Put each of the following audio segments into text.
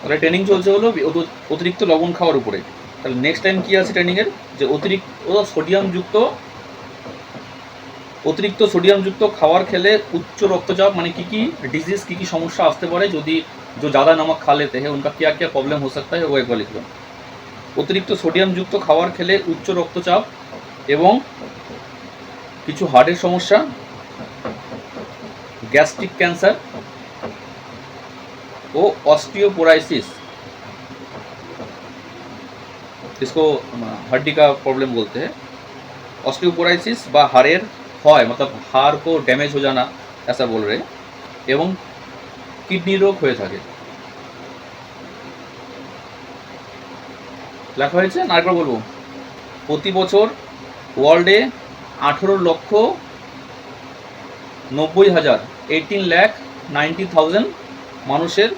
তাহলে ট্রেনিং চলছে হলো অত- অতিরিক্ত লবণ খাওয়ার উপরে তাহলে নেক্সট টাইম কি আছে ট্রেনিংয়ের যে অতিরিক্ত সোডিয়ামযুক্ত অতিরিক্ত সোডিয়ামযুক্ত খাবার খেলে উচ্চ রক্তচাপ মানে কি কি डिजीज की की समस्या আসতে পারে যদি जो ज़्यादा नमक खा लेते हैं उनका क्या क्या प्रॉब्लम हो सकता है वो एक बार लिख लो অতিরিক্ত সোডিয়ামযুক্ত খাবার খেলে উচ্চ রক্তচাপ এবং কিছু হার্টের সমস্যা গ্যাস্ট্রিক ক্যান্সার ও ऑस्टियोपोराइसिस इसको अम, हड्डी का प्रॉब्लम बोलते हैं ऑस्टियोपोराइसिस বা হাড়ের ক্ষয় मतलब হাড় को ড্যামেজ हो जाना ऐसा बोल रहे हैं এবং কিডনি রোগ হয়ে থাকে লেখা হয়েছে না আরেকবার বলবো প্রতি বছর ওয়ার্ল্ডে আঠেরো লক্ষ নব্বই হাজার এইটিন ল্যাক নাইনটি থাউজেন্ড মানুষের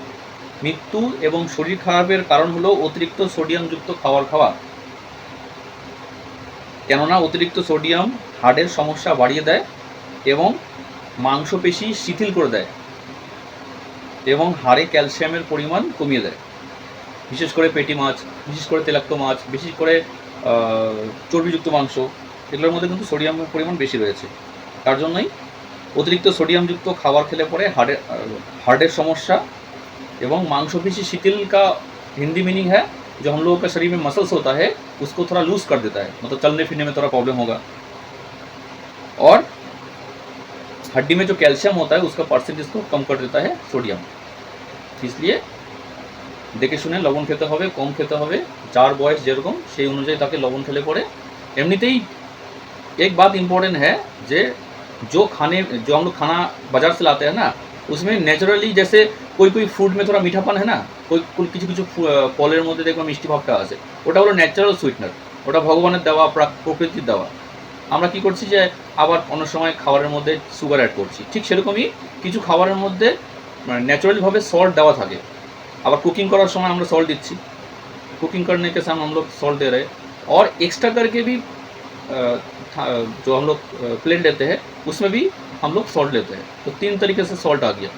মৃত্যু এবং শরীর খারাপের কারণ হলো অতিরিক্ত সোডিয়ামযুক্ত খাবার খাওয়া। কেননা অতিরিক্ত সোডিয়াম হার্টের সমস্যা বাড়িয়ে দেয় এবং মাংসপেশি শিথিল করে দেয় এবং হাড়ে ক্যালসিয়ামের পরিমাণ কমিয়ে দেয়। বিশেষ করে পেটি মাছ, বিশেষ করে তেলাক্ত মাছ, বিশেষ করে চর্বিযুক্ত মাংস, এগুলোর মধ্যে কিন্তু সোডিয়ামের পরিমাণ বেশি রয়েছে। তার জন্যই অতিরিক্ত সোডিয়ামযুক্ত খাবার খেলে পরে হার্টের हार्टेर समस्या एवं मांसपेशी शिथिल का हिंदी मीनिंग है जो हम लोगों का शरीर में मसल्स होता है उसको थोड़ा लूज कर देता है मतलब चलने फिरने में थोड़ा प्रॉब्लम होगा और हड्डी में जो कैल्शियम होता है उसका परसेंटेज को कम कर देता है सोडियम इसलिए দেখে শুনে লবণ খেতে হবে কম খেতে হবে যার বয়স যেরকম সেই অনুযায়ী তাকে লবণ খেলে পরে এমনিতেই एक बात इम्पोर्टेंट है जे जो खाने जो हम लोग खाना बाजार से लाते हैं ना उसमें नेचुरली जैसे कोई कोई फूड में थोड़ा मीठापन है ना कोई कोई কিছু কিছু ফু- আহ, ফলের মধ্যে দেখবেন মিষ্টি ভাবটা আছে ওটা হলো ন্যাচারাল সুইটনার ওটা ভগবানের দেওয়া প্রাক- প্রকৃতির দেওয়া আমরা কি করছি যে আবার অনেক সময় খাবারের মধ্যে সুগার অ্যাড করছি ঠিক সেরকমই কিছু খাবারের মধ্যে ন্যাচারালিভাবে সল্ট দেওয়া থাকে আবার কুকিং করার সময় আমরা সল্ট দিচ্ছি कुकिंग करने के समय हम लोग सॉल्ट दे रहे हैं और एक्स्ट्रा करके भी अ, था- जो हम लोग प्लेट लेते हैं उसमें भी हम लोग सॉल्ट लेते हैं तो तीन तरीके से सॉल्ट आ गया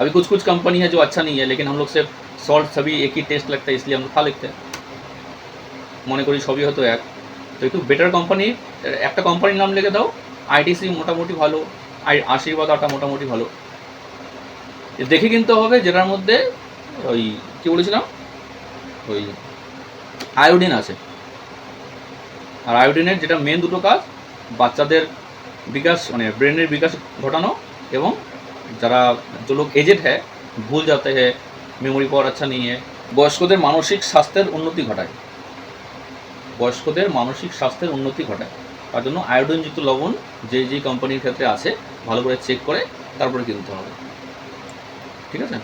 अभी कुछ कुछ कंपनी है जो अच्छा नहीं है लेकिन हम लोग से सॉल्ट सभी एक ही टेस्ट लगता है इसलिए हम लोग खा लेते हैं মনে করি সবই হয়তো এক তো একটু বেটার কোম্পানি একটা কোম্পানির নাম লিখে দাও আইটিসি মোটামুটি ভালো আই আশীর্বাদ আটা মোটামুটি ভালো এ দেখে কিনতে হবে যেটার মধ্যে ওই কী বলেছিলাম ওই আয়োডিন আছে আর আয়োডিনের যেটা মেন দুটো কাজ বাচ্চাদের বিকাশ মানে ব্রেনের বিকাশ ঘটানো এবং যারা जो लोग एजेड है भूल जाते हैं मेमोरी पावर अच्छा नहीं है বয়স্কদের মানসিক স্বাস্থ্যের উন্নতি ঘটায় বয়স্কদের মানসিক স্বাস্থ্যের উন্নতি ঘটায় তার জন্য আয়োডিনযুক্ত লবণ যে যে কোম্পানির ক্ষেত্রে আছে ভালো করে চেক করে তারপরে কিনতে হবে ঠিক আছে